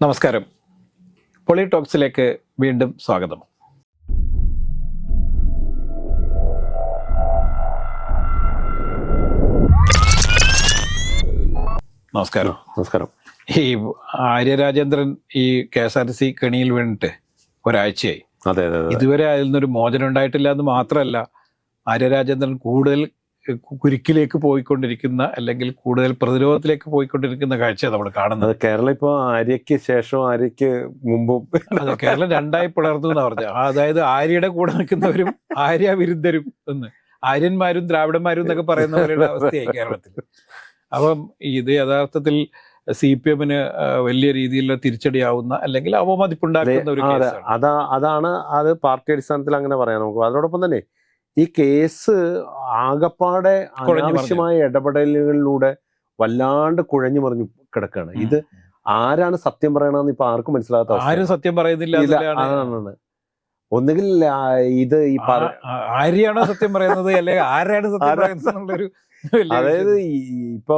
നമസ്കാരം. പൊളിടോക്സിലേക്ക് വീണ്ടും സ്വാഗതം. നമസ്കാരം. നമസ്കാരം. ഈ ആര്യരാജേന്ദ്രൻ ഈ K S R T C കെണിയിൽ വീണിട്ട് ഒരാഴ്ചയായി. അതെ അതെ അതെ. ഇതുവരെ അതിൽ നിന്നൊരു മോചനം ഉണ്ടായിട്ടില്ല എന്ന് മാത്രമല്ല ആര്യരാജേന്ദ്രൻ കൂടുതൽ കുരുക്കിലേക്ക് പോയിക്കൊണ്ടിരിക്കുന്ന അല്ലെങ്കിൽ കൂടുതൽ പ്രതിരോധത്തിലേക്ക് പോയിക്കൊണ്ടിരിക്കുന്ന കാഴ്ചയാണ് നമ്മൾ കാണുന്നത്. കേരളം ഇപ്പോൾ ആര്യക്ക് ശേഷവും ആര്യക്ക് മുമ്പും. കേരളം രണ്ടായി പിളർന്നു എന്നാ പറഞ്ഞത് അതായത് ആര്യയുടെ കൂടെ നിൽക്കുന്നവരും ആര്യ വിരുദ്ധരും എന്ന്. ആര്യന്മാരും ദ്രാവിഡന്മാരും എന്നൊക്കെ പറയുന്ന പോലെയുള്ള അവസ്ഥയായി കേരളത്തിൽ. അപ്പം ഇത് യഥാർത്ഥത്തിൽ സി പി എമ്മിന് വലിയ രീതിയിലുള്ള തിരിച്ചടിയാവുന്ന അല്ലെങ്കിൽ അവമതിപ്പുണ്ടാക്കുന്ന ഒരു അതെ അതാണ് അത് പാർട്ടി അടിസ്ഥാനത്തിൽ അങ്ങനെ പറയാം നമുക്ക്. അതോടൊപ്പം തന്നെ ഈ കേസ് ആകപ്പാടെ അനാവശ്യമായ ഇടപെടലുകളിലൂടെ വല്ലാണ്ട് കുഴഞ്ഞു മറിഞ്ഞു കിടക്കാണ്. ഇത് ആരാണ് സത്യം പറയണമെന്ന് ഇപ്പൊ ആർക്കും മനസ്സിലാകാത്ത. ആരും സത്യം പറയുന്നില്ല. ഒന്നുകിൽ ഇത് ഈ ആരെയാണോ സത്യം പറയുന്നത്? അല്ലെങ്കിൽ ആരാണ് സത്യം പറയുന്നത് അതായത് ഇപ്പൊ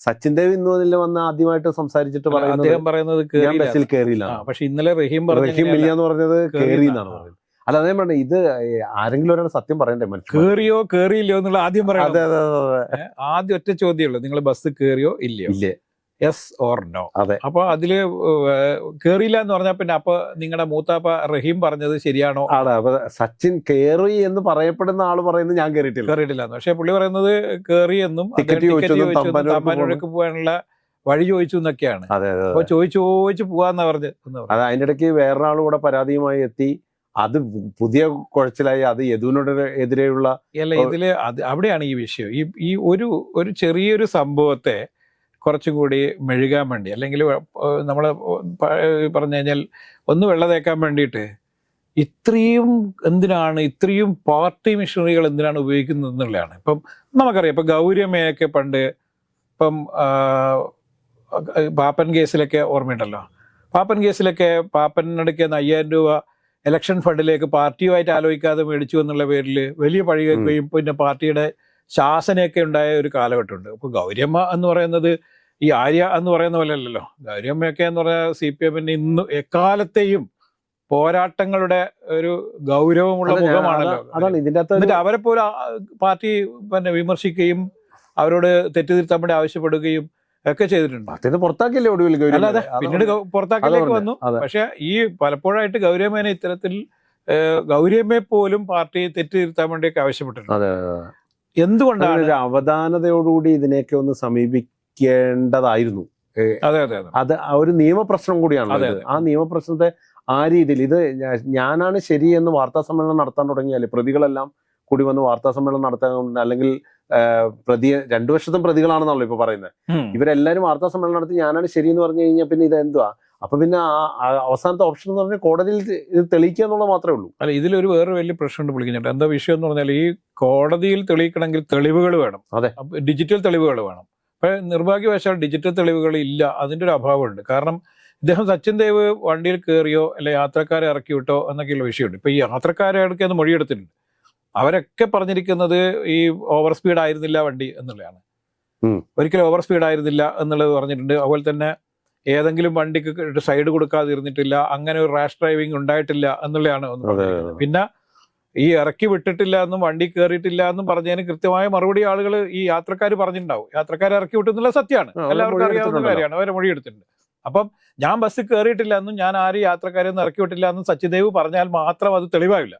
സച്ചിൻ ദേവ് ഇന്ന് മുതൽ വന്ന് ആദ്യമായിട്ട് സംസാരിച്ചിട്ട് പറയുന്നത് അദ്ദേഹം പറയുന്നത് ഞാൻ ബസ്സിൽ കയറിയില്ല പക്ഷെ ഇന്നലെ റഹീം റഹീം മില്ല എന്ന് പറഞ്ഞത് കേറി എന്നാണ്. പറഞ്ഞത് അല്ല അതേ പറഞ്ഞ ഇത് ആരെങ്കിലും ഒരാൾ സത്യം പറയണ്ടേ കേറിയോ കേറിയില്ലയോ എന്നുള്ള ആദ്യം പറയാം ആദ്യം ഒറ്റ ചോദ്യമുള്ളൂ. നിങ്ങൾ ബസ് കേറിയോ ഇല്ലയോ? ഇല്ലേ. യെസ് ഓർ നോ അതെ. അപ്പൊ അതിൽ കേറിയില്ല എന്ന് പറഞ്ഞാൽ പിന്നെ അപ്പൊ നിങ്ങളുടെ മൂത്താപ്പ റഹീം പറഞ്ഞത് ശരിയാണോ? അതെ അപ്പൊ സച്ചിൻ കേറി എന്ന് പറയപ്പെടുന്ന ആൾ പറയുന്നത് ഞാൻ കേറിയിട്ടില്ല. കേറിയിട്ടില്ല പക്ഷെ പുള്ളി പറയുന്നത് കേറി എന്നും തമ്പാനൂർക്ക് പോകാനുള്ള വഴി ചോദിച്ചു എന്നൊക്കെയാണ്. അതെ അതെ അപ്പൊ ചോദിച്ചു ചോദിച്ചു പോവാന്നാ പറഞ്ഞത് അതെ പറഞ്ഞു. അത് അതിന്റെ ഇടയ്ക്ക് വേറൊരാളും കൂടെ പരാതിയുമായി എത്തി. അത് പുതിയ കുഴച്ചിലായി അത് യദുവിനോട് എതിരെയുള്ള അല്ല ഇതിൽ അത് അവിടെയാണ് ഈ വിഷയം. ഈ ഈ ഒരു ഒരു ചെറിയൊരു സംഭവത്തെ കുറച്ചും കൂടി മെഴുകാൻ വേണ്ടി അല്ലെങ്കിൽ നമ്മൾ പറഞ്ഞു കഴിഞ്ഞാൽ ഒന്ന് വെള്ള തേക്കാൻ വേണ്ടിയിട്ട് ഇത്രയും എന്തിനാണ് ഇത്രയും പാർട്ടി മിഷനറികൾ എന്തിനാണ് ഉപയോഗിക്കുന്നത് എന്നുള്ളതാണ്. ഇപ്പം നമുക്കറിയാം ഇപ്പം ഗൗരമ്മയൊക്കെ പണ്ട് ഇപ്പം പാപ്പൻ കേസിലൊക്കെ ഓർമ്മയുണ്ടല്ലോ. പാപ്പൻ കേസിലൊക്കെ പാപ്പനടുക്കുന്ന അയ്യായിരം രൂപ ഇലക്ഷൻ ഫണ്ടിലേക്ക് പാർട്ടിയുമായിട്ട് ആലോചിക്കാതെ മേടിച്ചു എന്നുള്ള പേരിൽ വലിയ പഴി കഴിയും പിന്നെ പാർട്ടിയുടെ ശാസനയൊക്കെ ഉണ്ടായ ഒരു കാലഘട്ടമുണ്ട്. അപ്പോൾ ഗൗരിയമ്മ എന്ന് പറയുന്നത് ഈ ആര്യ എന്ന് പറയുന്ന പോലെ അല്ലല്ലോ. ഗൗരിയമ്മയൊക്കെ എന്ന് പറഞ്ഞാൽ സി പി എമ്മിന് ഇന്ന് എക്കാലത്തെയും പോരാട്ടങ്ങളുടെ ഒരു ഗൗരവമുള്ള മുഖമാണല്ലോ. എന്നിട്ട് അവരെ പോലും പാർട്ടി പിന്നെ വിമർശിക്കുകയും അവരോട് തെറ്റുതിരുത്താൻ വേണ്ടി ആവശ്യപ്പെടുകയും ഒക്കെ ചെയ്തിട്ടുണ്ട്. പുറത്താക്കിയില്ലേ ഒടുവിൽ അല്ലാതെ പിന്നീട് പുറത്താക്കലേക്ക് വന്നു. പക്ഷെ ഈ പലപ്പോഴായിട്ട് ഗൗരിയമ്മേനെ ഇത്തരത്തിൽ ഗൗരിയമ്മയെ പോലും പാർട്ടി തെറ്റിരുത്താൻ വേണ്ടിയൊക്കെ ആവശ്യപ്പെട്ടിട്ടുണ്ട്. അതെ എന്തുകൊണ്ടാണ്? ഒരു അവധാനതയോടുകൂടി ഇതിനെയൊക്കെ ഒന്ന് സമീപിക്കേണ്ടതായിരുന്നു. അതെ അതെ അതെ. ഒരു നിയമപ്രശ്നം കൂടിയാണ് അതെ, ആ നിയമപ്രശ്നത്തെ ആ രീതിയിൽ ഇത് ഞാനാണ് ശരി എന്ന് വാർത്താ സമ്മേളനം നടത്താൻ തുടങ്ങിയാൽ പ്രതികളെല്ലാം കൂടി വന്ന് വാർത്താ സമ്മേളനം നടത്താൻ അല്ലെങ്കിൽ പ്രതിയെ പ്രതി രണ്ടു വർഷത്തും പ്രതികളാണെന്നാണല്ലോ ഇപ്പൊ പറയുന്നത്. ഇവരെല്ലാരും വാർത്താ സമ്മേളനം നടത്തി ഞാനാണ് ശരിയെന്ന് പറഞ്ഞു കഴിഞ്ഞാൽ പിന്നെ ഇത് എന്തുവാ അപ്പൊ പിന്നെ അവസാനത്തെ ഓപ്ഷൻ എന്ന് പറഞ്ഞാൽ കോടതിയിൽ ഇത് തെളിയിക്കുക എന്നുള്ളത് മാത്രമേ ഉള്ളൂ. അല്ല ഇതിലൊരു വേറെ വലിയ പ്രശ്നമുണ്ട് വിളിക്കുന്നുണ്ട് എന്താ വിഷയം എന്ന് പറഞ്ഞാൽ ഈ കോടതിയിൽ തെളിയിക്കണമെങ്കിൽ തെളിവുകൾ വേണം. അതെ. ഡിജിറ്റൽ തെളിവുകൾ വേണം. അപ്പൊ നിർഭാഗ്യവശാൽ ഡിജിറ്റൽ തെളിവുകൾ ഇല്ല അതിന്റെ ഒരു അഭാവമുണ്ട്. കാരണം ഇദ്ദേഹം സച്ചിൻ ദേവ് വണ്ടിയിൽ കയറിയോ അല്ലെ യാത്രക്കാരെ ഇറക്കി വിട്ടോ എന്നൊക്കെയുള്ള വിഷയമുണ്ട്. ഇപ്പൊ ഈ യാത്രക്കാരെ ഇടയ്ക്ക് അത് മൊഴിയെടുത്തിട്ടുണ്ട്. അവരൊക്കെ പറഞ്ഞിരിക്കുന്നത് ഈ ഓവർ സ്പീഡ് ആയിരുന്നില്ല വണ്ടി എന്നുള്ളതാണ്. ഒരിക്കലും ഓവർ സ്പീഡ് ആയിരുന്നില്ല എന്നുള്ളത് പറഞ്ഞിട്ടുണ്ട്. അതുപോലെ തന്നെ ഏതെങ്കിലും വണ്ടിക്ക് സൈഡ് കൊടുക്കാതിരുന്നിട്ടില്ല അങ്ങനെ ഒരു റാഷ് ഡ്രൈവിംഗ് ഉണ്ടായിട്ടില്ല എന്നുള്ളതാണ് ഒന്ന് പിന്നെ ഈ ഇറക്കി വിട്ടിട്ടില്ല എന്നും വണ്ടി കയറിയിട്ടില്ല എന്നും പറഞ്ഞതിന് കൃത്യമായ മറുപടി ആളുകൾ ഈ യാത്രക്കാർ പറഞ്ഞിട്ടുണ്ടാവും. യാത്രക്കാർ ഇറക്കി വിട്ടു എന്നുള്ള സത്യമാണ് എല്ലാവർക്കും അറിയാവുന്ന കാര്യമാണ്. അവരെ മൊഴി എടുത്തിട്ടുണ്ട്. അപ്പം ഞാൻ ബസ് കയറിയിട്ടില്ല എന്നും ഞാൻ ആരും യാത്രക്കാരെ ഒന്നും ഇറക്കി വിട്ടില്ല എന്നും സച്ചിദേവ് പറഞ്ഞാൽ മാത്രം അത് തെളിവാവില്ല.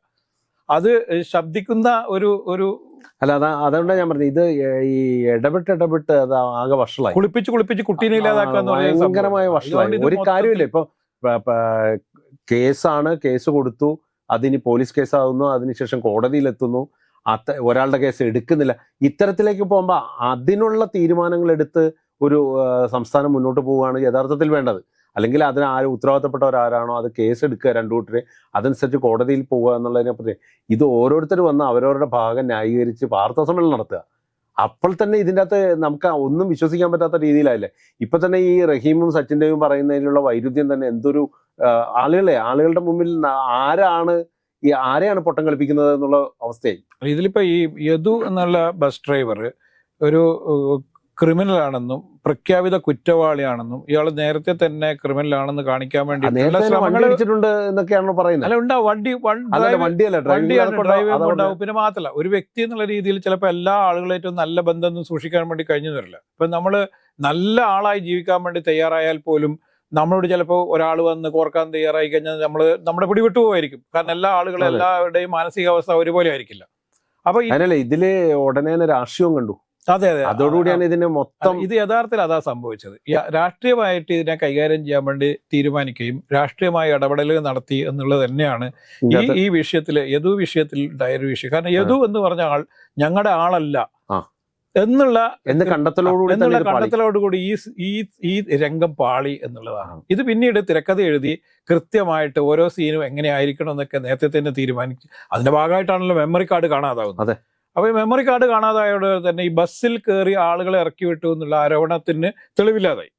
അത് ശബ്ദിക്കുന്ന ഒരു ഒരു അല്ല അതാ അതുകൊണ്ടാണ് ഞാൻ പറഞ്ഞത് ഇത് ഈ ഇടപെട്ട് ഇടപെട്ട് അത് ആകെ വഷളായി. കുളിപ്പിച്ച് കുളിപ്പിച്ച് കുട്ടീനെ. ഭയങ്കരമായ വഷളായി. ഒരു കാര്യമില്ല ഇപ്പൊ കേസാണ് കേസ് കൊടുത്തു അതിന് പോലീസ് കേസാകുന്നു അതിനുശേഷം കോടതിയിലെത്തുന്നു അത്ത ഒരാളുടെ കേസ് എടുക്കുന്നില്ല. ഇത്തരത്തിലേക്ക് പോകുമ്പോൾ അതിനുള്ള തീരുമാനങ്ങൾ എടുത്ത് ഒരു സംസ്ഥാനം മുന്നോട്ട് പോവുകയാണ് യഥാർത്ഥത്തിൽ വേണ്ടത്. അല്ലെങ്കിൽ അതിന് ആര് ഉത്തരവാദിത്തപ്പെട്ടവരാരാണോ അത് കേസ് എടുക്കുക രണ്ടു കൂട്ടരെ അതനുസരിച്ച് കോടതിയിൽ പോവുക എന്നുള്ളതിനെ പറ്റി. ഇത് ഓരോരുത്തർ വന്ന് അവരവരുടെ ഭാഗം ന്യായീകരിച്ച് വാർത്താ സമ്മേളനം നടത്തുക. അപ്പോൾ തന്നെ ഇതിന്റെ അകത്ത് നമുക്ക് ഒന്നും വിശ്വസിക്കാൻ പറ്റാത്ത രീതിയിലായില്ലേ? ഇപ്പൊ തന്നെ ഈ റഹീമും സച്ചിന്റെയും പറയുന്നതിലുള്ള വൈരുദ്ധ്യം തന്നെ എന്തൊരു ആളുകളെ ആളുകളുടെ മുമ്പിൽ ആരാണ് ഈ ആരെയാണ് പൊട്ടം കളിപ്പിക്കുന്നത് എന്നുള്ള അവസ്ഥയായി. ഇതിലിപ്പോ ഈ യദു എന്നുള്ള ബസ് ഡ്രൈവർ ഒരു ക്രിമിനൽ ആണെന്നും പ്രഖ്യാപിത കുറ്റവാളിയാണെന്നും ഇയാൾ നേരത്തെ തന്നെ ക്രിമിനൽ ആണെന്ന് കാണിക്കാൻ വേണ്ടി എന്നൊക്കെയാണോ പറയുന്നത് പിന്നെ മാത്രമല്ല ഒരു വ്യക്തി എന്നുള്ള രീതിയിൽ ചിലപ്പോൾ എല്ലാ ആളുകളായിട്ടും നല്ല ബന്ധമൊന്നും സൂക്ഷിക്കാൻ വേണ്ടി കഴിഞ്ഞു തരില്ല ഇപ്പൊ നമ്മൾ നല്ല ആളായി ജീവിക്കാൻ വേണ്ടി തയ്യാറായാൽ പോലും നമ്മളോട് ചിലപ്പോൾ ഒരാൾ വന്ന് കോർക്കാൻ തയ്യാറായി കഴിഞ്ഞാൽ നമ്മൾ നമ്മുടെ പിടിവിട്ടു പോവായിരിക്കും. കാരണം എല്ലാ ആളുകളും. എല്ലാവരുടെയും മാനസികാവസ്ഥ ഒരുപോലെ ആയിരിക്കില്ല. അപ്പൊ ഇതിൽ ഉടനെ രാഷ്ട്രീയവും കണ്ടു. അതെ അതെ. അതോടുകൂടിയാണ് ഇതിന് മൊത്തം ഇത് യഥാർത്ഥത്തിൽ അതാ സംഭവിച്ചത്. രാഷ്ട്രീയമായിട്ട് ഇതിനെ കൈകാര്യം ചെയ്യാൻ വേണ്ടി തീരുമാനിക്കുകയും രാഷ്ട്രീയമായ ഇടപെടലുകൾ നടത്തി എന്നുള്ളത് തന്നെയാണ് ഈ ഈ വിഷയത്തിൽ യദു വിഷയത്തിൽ ഡയറി വിഷയം. കാരണം യദു എന്ന് പറഞ്ഞ ആൾ ഞങ്ങളുടെ ആളല്ല. എന്നുള്ള എന്ന് കണ്ടെത്തലോടുകൂടി എന്നുള്ള കണ്ടെത്തലോടുകൂടി ഈ ഈ ഈ രംഗം പാളി എന്നുള്ളതാണ്. ഇത് പിന്നീട് തിരക്കഥ എഴുതി കൃത്യമായിട്ട് ഓരോ സീനും എങ്ങനെയായിരിക്കണം എന്നൊക്കെ നേരത്തെ തന്നെ തീരുമാനിച്ചു അതിന്റെ ഭാഗമായിട്ടാണല്ലോ മെമ്മറി കാർഡ് കാണാതാവുന്നത്. അതെ. അപ്പൊ ഈ മെമ്മറി കാർഡ് കാണാതായോട് തന്നെ ഈ ബസ്സിൽ കയറി ആളുകളെ ഇറക്കി വിട്ടു എന്നുള്ള ആരോപണത്തിന് തെളിവില്ലാതായി.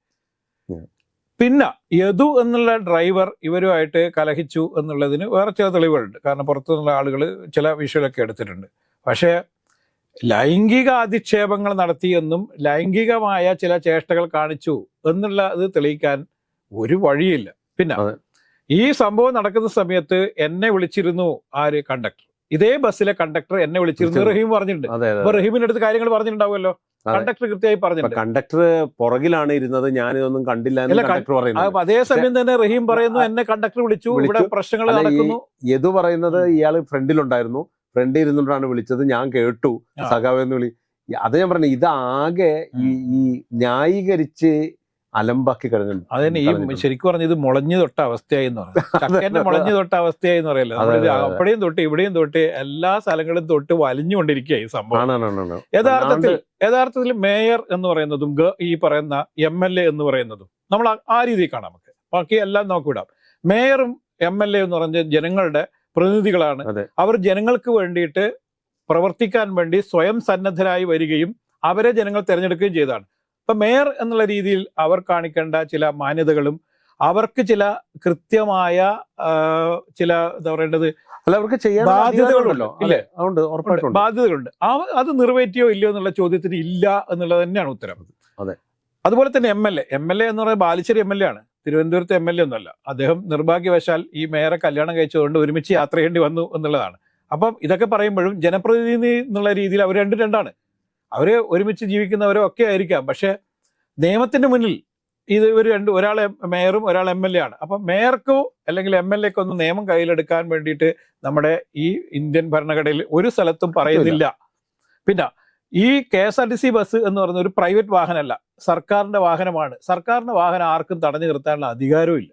പിന്നെ യദു എന്നുള്ള ഡ്രൈവർ ഇവരുമായിട്ട് കലഹിച്ചു എന്നുള്ളതിന് വേറെ ചില തെളിവുകളുണ്ട്. കാരണം പുറത്തുനിന്നുള്ള ആളുകൾ ചില വിഷ്വലൊക്കെ എടുത്തിട്ടുണ്ട്. പക്ഷേ ലൈംഗിക അധിക്ഷേപങ്ങൾ നടത്തിയെന്നും ലൈംഗികമായ ചില ചേഷ്ടകൾ കാണിച്ചു എന്നുള്ള ഇത് തെളിയിക്കാൻ ഒരു വഴിയില്ല. പിന്നെ ഈ സംഭവം നടക്കുന്ന സമയത്ത് എന്നെ വിളിച്ചിരുന്നു ആര്? കണ്ടക്ടർ. ഇതേ ബസ്സിലെ കണ്ടക്ടർ എന്നെ വിളിച്ചിരുന്നു. റഹീം പറഞ്ഞിട്ടുണ്ട്. അപ്പൊ റഹീമിന്റെ അടുത്ത് കാര്യങ്ങൾ പറഞ്ഞിട്ടുണ്ടാവുമല്ലോ? കണ്ടക്ടർ കൃത്യമായി പറഞ്ഞു പറഞ്ഞിട്ടുണ്ട്. കണ്ടക്ടർ പുറകിലാണ് ഇരുന്നത്. ഞാൻ ഇതൊന്നും കണ്ടില്ല കണ്ടക്ടർ പറയുന്നു അതേ സമയം തന്നെ റഹീം പറയുന്നു എന്നെ കണ്ടക്ടർ വിളിച്ചു. ഇവിടെ പ്രശ്നങ്ങൾ നടക്കുന്നു. എതു പറയുന്നത് ഇയാൾ ഫ്രണ്ടിലുണ്ടായിരുന്നു. ഫ്രണ്ട് ഇരുന്നിട്ടാണ് വിളിച്ചത്. ഞാൻ കേട്ടു. സഖാവെന്ന് വിളി അത് ഞാൻ പറഞ്ഞു ഇതാകെ ഈ ഈ ന്യായീകരിച്ച് അലമ്പാക്കി കഴിഞ്ഞു അതിന് ഈ ശരിക്കും പറഞ്ഞ ഇത് മുളഞ്ഞു തൊട്ട അവസ്ഥയായി എന്ന് ചക്കന്റെ മുളഞ്ഞു തൊട്ട അവസ്ഥയായി എന്ന് പറയല്ലോ. അവിടെയും തൊട്ട് ഇവിടെയും തൊട്ട് എല്ലാ സ്ഥലങ്ങളും തൊട്ട് വലിഞ്ഞുകൊണ്ടിരിക്കുക ഈ സംഭവം. യഥാർത്ഥത്തിൽ യഥാർത്ഥത്തിൽ മേയർ എന്ന് പറയുന്നതും ഈ പറയുന്ന എം എൽ എ എന്ന് പറയുന്നതും നമ്മൾ ആ- രീതിയിൽ കാണാം നമുക്ക്. ബാക്കി എല്ലാം നോക്കിവിടാം മേയറും എം എൽ എ എന്ന് പറഞ്ഞ ജനങ്ങളുടെ പ്രതിനിധികളാണ്. അവർ ജനങ്ങൾക്ക് വേണ്ടിയിട്ട് പ്രവർത്തിക്കാൻ വേണ്ടി സ്വയം സന്നദ്ധരായി വരികയും അവരെ ജനങ്ങൾ തിരഞ്ഞെടുക്കുകയും ചെയ്തതാണ്. ഇപ്പൊ മേയർ എന്നുള്ള രീതിയിൽ അവർ കാണിക്കേണ്ട ചില മാന്യതകളും അവർക്ക് ചില കൃത്യമായ ചില എന്താ പറയേണ്ടത് അല്ല അവർക്ക് ചെയ്യാൻ ബാധ്യതകളുണ്ടല്ലോ, ഇല്ലേ? അതുകൊണ്ട് ഉറപ്പായിട്ടുണ്ട് ബാധ്യതകളുണ്ട്. ആ അത് നിറവേറ്റിയോ ഇല്ലയോ എന്നുള്ള ചോദ്യത്തിന് ഇല്ല എന്നുള്ളത് തന്നെയാണ് ഉത്തരം. അതെ. അതുപോലെ തന്നെ M L A. M L A എന്ന് പറയുന്നത് ബാലിശ്ശേരി എം എൽ എ ആണ്. തിരുവനന്തപുരത്ത് എം എൽ എ ഒന്നുമല്ല. അദ്ദേഹം നിർഭാഗ്യവശാൽ ഈ മേയറെ കല്യാണം കഴിച്ചതുകൊണ്ട് ഒരുമിച്ച് യാത്ര ചെയ്യേണ്ടി വന്നു എന്നുള്ളതാണ്. അപ്പം ഇതൊക്കെ പറയുമ്പോഴും ജനപ്രതിനിധി എന്നുള്ള രീതിയിൽ അവർ രണ്ടും രണ്ടാണ്. അവർ ഒരുമിച്ച് ജീവിക്കുന്നവരോ ഒക്കെ ആയിരിക്കാം. പക്ഷെ നിയമത്തിന്റെ മുന്നിൽ ഇത് ഇവർ രണ്ട് ഒരാൾ മേയറും ഒരാൾ എം എൽ എ ആണ്. അപ്പം മേയർക്കോ അല്ലെങ്കിൽ എം എൽ എക്കോ ഒന്നും നിയമം കയ്യിലെടുക്കാൻ വേണ്ടിയിട്ട് നമ്മുടെ ഈ ഇന്ത്യൻ ഭരണഘടനയിൽ ഒരു സ്ഥലത്തും പറയുന്നില്ല. പിന്നെ ഈ K S R T C bus എന്ന് പറയുന്ന ഒരു പ്രൈവറ്റ് വാഹനമല്ല സർക്കാരിന്റെ വാഹനമാണ്. സർക്കാരിന്റെ വാഹനം ആർക്കും തടഞ്ഞു നിർത്താനുള്ള അധികാരവും ഇല്ല.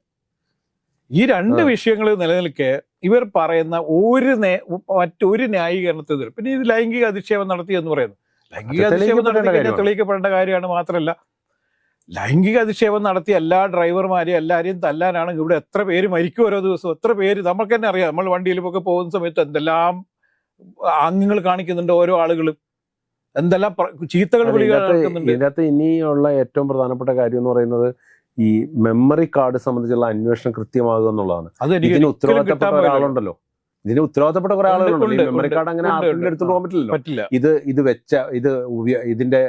ഈ രണ്ട്. വിഷയങ്ങൾ നിലനിൽക്കെ ഇവർ പറയുന്ന ഒരു മറ്റൊരു ന്യായീകരണത്തിൽ പിന്നെ ഇത് ലൈംഗിക അധിക്ഷേപം നടത്തി എന്ന് പറയുന്നു. ലൈംഗിക അധിക്ഷേപം നടത്തി തെളിയിക്കപ്പെടേണ്ട കഴിഞ്ഞാൽ കാര്യമാണ്. തെളിയിക്കപ്പെടേണ്ട കാര്യമാണ് മാത്രമല്ല. ലൈംഗിക അധിക്ഷേപം നടത്തി എല്ലാ ഡ്രൈവർമാരെയും എല്ലാവരെയും തല്ലാനാണെങ്കിൽ ഇവിടെ എത്ര പേര് മരിക്കും ഓരോ ദിവസവും? എത്ര പേര്? നമുക്ക് തന്നെ അറിയാം. നമ്മൾ വണ്ടിയിലൊക്കെ പോകുന്ന സമയത്ത് എന്തെല്ലാം ആംഗ്യങ്ങൾ കാണിക്കുന്നുണ്ട് ഓരോ ആളുകളും. എന്തെല്ലാം ചീത്തകൾ ഇതിനകത്ത് ഇനിയുള്ള ഏറ്റവും പ്രധാനപ്പെട്ട കാര്യം എന്ന് പറയുന്നത് ഈ മെമ്മറി കാർഡ് സംബന്ധിച്ചുള്ള അന്വേഷണം കൃത്യമാകുക എന്നുള്ളതാണ്. അത് എനിക്ക് ഇതിന് ഉത്തരവാദിത്തപ്പെട്ട ഒരാളുണ്ടല്ലോ. ഇതിന് ഉത്തരവാദിത്തപ്പെട്ട കുറെ ഉണ്ട്, മെമ്മറി കാർഡ് അങ്ങനെ ആർക്കും ഉണ്ട്. പോകാൻ പറ്റില്ലല്ലോ. പറ്റില്ല. ഇത് ഇത് വെച്ച ഇത് ഇതിന്റെ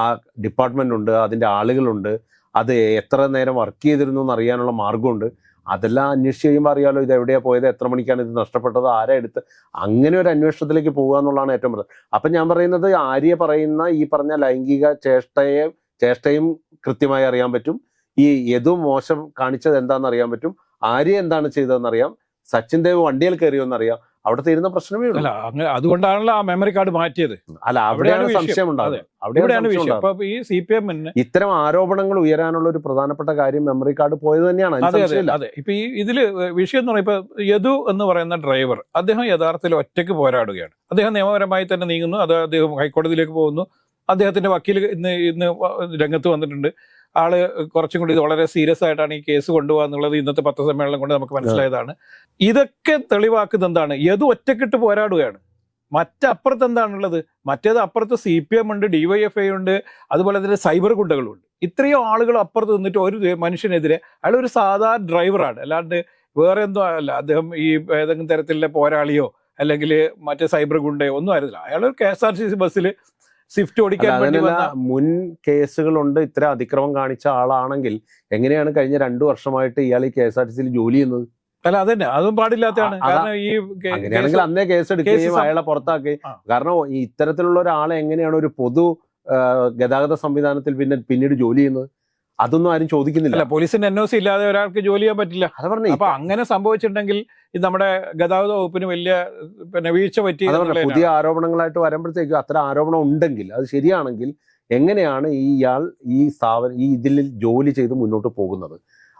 ആ ഡിപ്പാർട്ട്മെന്റ് ഉണ്ട് അതിന്റെ ആളുകളുണ്ട് അത് എത്ര നേരം വർക്ക് ചെയ്തിരുന്നു എന്ന് അറിയാനുള്ള മാർഗമുണ്ട് അതെല്ലാം അന്വേഷിച്ച് കഴിയുമ്പോൾ അറിയാലോ ഇത് എവിടെയാ പോയത് എത്ര മണിക്കാണ് ഇത് നഷ്ടപ്പെട്ടത് ആരാ എടുത്ത് അങ്ങനെ ഒരു അന്വേഷണത്തിലേക്ക് പോകുക എന്നുള്ളതാണ് ഏറ്റവും പ്രധാനം. അപ്പം ഞാൻ പറയുന്നത് ആര്യ പറയുന്ന ഈ പറഞ്ഞ ലൈംഗിക ചേഷ്ടയെ ചേഷ്ടയും കൃത്യമായി അറിയാൻ പറ്റും. ഈ യദു മോശം കാണിച്ചത് എന്താണെന്ന് അറിയാൻ പറ്റും. ആര്യ എന്താണ് ചെയ്തതെന്ന് അറിയാം. സച്ചിൻ ദേവ് വണ്ടിയിൽ കയറിയോ എന്നറിയാം അവിടെ തീരുന്ന പ്രശ്നമേ ഉള്ളൂ. അല്ല അങ്ങനെ അതുകൊണ്ടാണല്ലോ ആ മെമ്മറി കാർഡ് മാറ്റിയത്. അല്ല അവിടെയാണ് സംശയം ഉണ്ടാകുന്നത് ഈ സി പി എമ്മിന് ഇത്തരം ആരോപണങ്ങൾ ഉയരാനുള്ള ഒരു പ്രധാനപ്പെട്ട കാര്യം മെമ്മറി കാർഡ് പോയത് തന്നെയാണ്. അതെ ഇപ്പൊ ഈ ഇതിൽ വിഷയം എന്ന് പറയുമ്പോൾ യദു എന്ന് പറയുന്ന ഡ്രൈവർ അദ്ദേഹം യഥാർത്ഥത്തിൽ ഒറ്റയ്ക്ക് പോരാടുകയാണ്. അദ്ദേഹം നിയമപരമായി തന്നെ നീങ്ങുന്നു. അത് അദ്ദേഹം ഹൈക്കോടതിയിലേക്ക് പോകുന്നു. അദ്ദേഹത്തിന്റെ വക്കീൽ ഇന്ന് ഇന്ന് രംഗത്ത് വന്നിട്ടുണ്ട്. ആൾ കുറച്ചും കൂടി ഇത് വളരെ സീരിയസ് ആയിട്ടാണ് ഈ കേസ് കൊണ്ടുപോകുക എന്നുള്ളത് ഇന്നത്തെ പത്രസമ്മേളനം കൊണ്ട് നമുക്ക് മനസ്സിലായതാണ്. ഇതൊക്കെ തെളിവാക്കുന്നത് എന്താണ്? ഏത് ഒറ്റക്കിട്ട് പോരാടുകയാണ്? മറ്റപ്പുറത്ത് എന്താണുള്ളത്? മറ്റേത് അപ്പുറത്ത് സി പി എം ഉണ്ട് ഡിവൈഎഫ്ഐ ഉണ്ട് അതുപോലെ തന്നെ സൈബർ ഗുണ്ടകളുണ്ട്. ഇത്രയും ആളുകൾ അപ്പുറത്ത് നിന്നിട്ട് ഒരു മനുഷ്യനെതിരെ അയാൾ ഒരു സാധാരണ ഡ്രൈവറാണ് അല്ലാണ്ട് വേറെ എന്തോ അല്ല അദ്ദേഹം ഈ ഏതെങ്കിലും തരത്തിലുള്ള പോരാളിയോ അല്ലെങ്കിൽ മറ്റേ സൈബർ ഗുണ്ടയോ ഒന്നും ആയിരുന്നില്ല. അയാൾ ഒരു K S R T C ബസ്സിൽ സ്വിഫ്റ്റ് ഓടിക്കാൻ മുൻ കേസുകളുണ്ട് ഇത്ര അതിക്രമം കാണിച്ച ആളാണെങ്കിൽ എങ്ങനെയാണ് കഴിഞ്ഞ രണ്ടു വർഷമായിട്ട് ഇയാൾ ഈ കെ എസ് ആർ ടി സിയിൽ ജോലി ചെയ്യുന്നത്? അല്ല അതന്നെ അതും പാടില്ലാത്തതാണ്. കാരണം ഈ അങ്ങനെയാണെങ്കിൽ അന്നേ കേസ് എടുക്കുകയും അയാളെ പുറത്താക്കുകയും. കാരണം ഇത്തരത്തിലുള്ള ഒരാളെ എങ്ങനെയാണ് ഒരു പൊതു ഗതാഗത സംവിധാനത്തിൽ പിന്നെ പിന്നീട് ജോലി ചെയ്യുന്നത്? അതൊന്നും ആരും ചോദിക്കുന്നില്ല. പോലീസിന്റെ എൻ ഒ സി ഇല്ലാതെ ഒരാൾക്ക് ജോലി ചെയ്യാൻ പറ്റില്ല. അത് പറഞ്ഞു അപ്പൊ അങ്ങനെ സംഭവിച്ചിട്ടുണ്ടെങ്കിൽ ഇത് നമ്മുടെ ഗതാഗത വകുപ്പിന് വലിയ പിന്നെ വീഴ്ച പറ്റി. പുതിയ ആരോപണങ്ങളായിട്ട് വരുമ്പോഴത്തേക്കും അത്ര ആരോപണം ഉണ്ടെങ്കിൽ അത് ശരിയാണെങ്കിൽ എങ്ങനെയാണ് ഈ ഇയാൾ ഈ സ്ഥാപനം ഈ ഇതിൽ ജോലി ചെയ്ത് മുന്നോട്ട് പോകുന്നത്?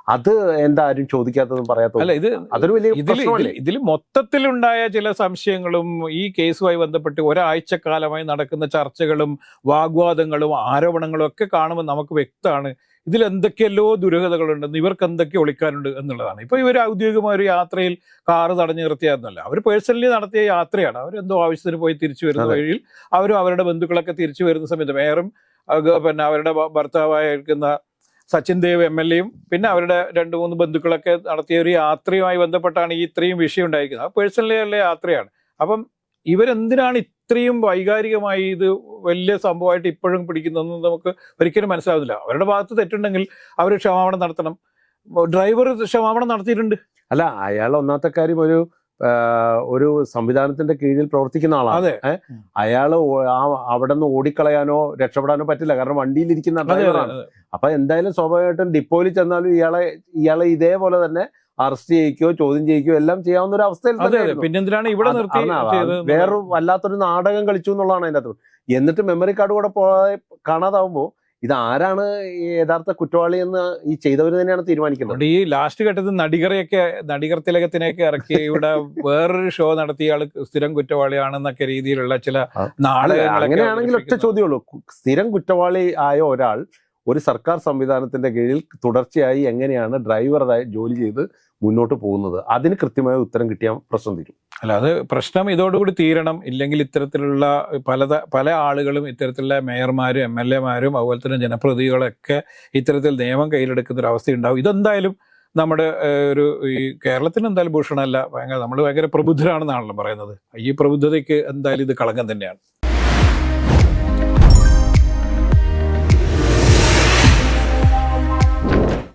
അത് എന്താ ആരും ചോദിക്കാത്തതും പറയാത്തത് അല്ല ഇത് അതൊരു വലിയ ഇതിൽ പ്രശ്നമല്ലേ? ഇതിൽ മൊത്തത്തിലുണ്ടായ ചില സംശയങ്ങളും ഈ കേസുമായി ബന്ധപ്പെട്ട് ഒരാഴ്ചക്കാലമായി നടക്കുന്ന ചർച്ചകളും വാഗ്വാദങ്ങളും ആരോപണങ്ങളും ഒക്കെ കാണുമ്പോൾ നമുക്ക് വ്യക്തമാണ് ഇതിൽ എന്തൊക്കെയല്ലോ ദുരൂഹതകളുണ്ടെന്ന് ഇവർക്ക് എന്തൊക്കെ ഒളിക്കാനുണ്ട് എന്നുള്ളതാണ്. ഇപ്പൊ ഇവർ ഔദ്യോഗികമായ ഒരു യാത്രയിൽ കാറ് തടഞ്ഞു നിർത്തിയായിരുന്നല്ല. അവർ പേഴ്സണലി നടത്തിയ യാത്രയാണ്. അവരെന്തോ ആവശ്യത്തിന് പോയി തിരിച്ചു വരുന്ന. വഴിയിൽ അവരും അവരുടെ ബന്ധുക്കളൊക്കെ തിരിച്ചു വരുന്ന സമയത്ത് മേയറും പിന്നെ അവരുടെ ഭർത്താവായിരിക്കുന്ന സച്ചിൻ ദേവ് എം എൽ എയും പിന്നെ അവരുടെ രണ്ട് മൂന്ന് ബന്ധുക്കളൊക്കെ നടത്തിയ ഒരു യാത്രയുമായി ബന്ധപ്പെട്ടാണ് ഈ ഇത്രയും വിഷയം ഉണ്ടായിരിക്കുന്നത്. ആ പേഴ്സണലി ഉള്ള യാത്രയാണ്. അപ്പം ഇവരെന്തിനാണ് ഇത്രയും വൈകാരികമായി ഇത് വലിയ സംഭവമായിട്ട് ഇപ്പോഴും പിടിക്കുന്നതെന്ന് നമുക്ക് ഒരിക്കലും മനസ്സിലാവുന്നില്ല. അവരുടെ ഭാഗത്ത് തെറ്റുണ്ടെങ്കിൽ അവർ ക്ഷമാപണം നടത്തണം. ഡ്രൈവർ ക്ഷമാപണം നടത്തിയിട്ടുണ്ട്. അല്ല അയാൾ ഒന്നാമത്തെ കാര്യം ഒരു ഒരു സംവിധാനത്തിന്റെ കീഴിൽ പ്രവർത്തിക്കുന്ന ആളാണ്. ആ അവിടെ നിന്ന് ഓടിക്കളയാനോ രക്ഷപ്പെടാനോ പറ്റില്ല. കാരണം വണ്ടിയിലിരിക്കുന്ന ഡ്രൈവറാണ്. അപ്പൊ എന്തായാലും സ്വാഭാവികമായിട്ടും ഡിപ്പോയിൽ ചെന്നാലും ഇയാളെ ഇയാളെ ഇതേപോലെ തന്നെ അറസ്റ്റ് ചെയ്യിക്കോ ചോദ്യം ചെയ്യിക്കോ എല്ലാം ചെയ്യാവുന്ന ഒരു അവസ്ഥയിൽ. പിന്നെന്തിനാണ് ഇവിടെ വേറൊരു വല്ലാത്തൊരു നാടകം കളിച്ചു എന്നുള്ളതാണ് അതിന്റെ അകത്ത് എന്നിട്ട് മെമ്മറി കാർഡ് കൂടെ പോയ കാണാതാവുമ്പോ ഇത് ആരാണ് യഥാർത്ഥ കുറ്റവാളി എന്ന് ഈ ചെയ്തവർ തന്നെയാണ് തീരുമാനിക്കുന്നത്? ഈ ലാസ്റ്റ് ഘട്ടത്തിൽ നടികറയൊക്കെ നടികർ തിലകത്തിനെയൊക്കെ ഇറക്കി ഇവിടെ വേറൊരു ഷോ നടത്തിയ ആൾ സ്ഥിരം കുറ്റവാളിയാണെന്നൊക്കെ രീതിയിലുള്ള ചില നാളെ അങ്ങനെയാണെങ്കിൽ ഒറ്റ ചോദ്യമുള്ളൂ സ്ഥിരം കുറ്റവാളി ആയ ഒരാൾ ഒരു സർക്കാർ സംവിധാനത്തിന്റെ കീഴിൽ തുടർച്ചയായി എങ്ങനെയാണ് ഡ്രൈവറായി ജോലി ചെയ്ത് മുന്നോട്ട് പോകുന്നത്? അതിന് കൃത്യമായ ഉത്തരം കിട്ടിയാൽ പ്രശ്നം തീരും. അല്ല അത് പ്രശ്നം ഇതോടുകൂടി തീരണം. ഇല്ലെങ്കിൽ ഇത്തരത്തിലുള്ള പല പല ആളുകളും ഇത്തരത്തിലുള്ള മേയർമാരും എം എൽ എമാരും അതുപോലെ തന്നെ ജനപ്രതിനിധികളൊക്കെ ഇത്തരത്തിൽ നിയമം കയ്യിലെടുക്കുന്ന ഒരു അവസ്ഥ ഉണ്ടാവും ഇതെന്തായാലും നമ്മുടെ ഒരു ഈ കേരളത്തിന് എന്തായാലും ഭൂഷണമല്ല. ഭയങ്കര നമ്മൾ ഭയങ്കര പ്രബുദ്ധരാണെന്നാണല്ലോ പറയുന്നത്. ഈ പ്രബുദ്ധതയ്ക്ക് എന്തായാലും ഇത് കളങ്കം തന്നെയാണ്.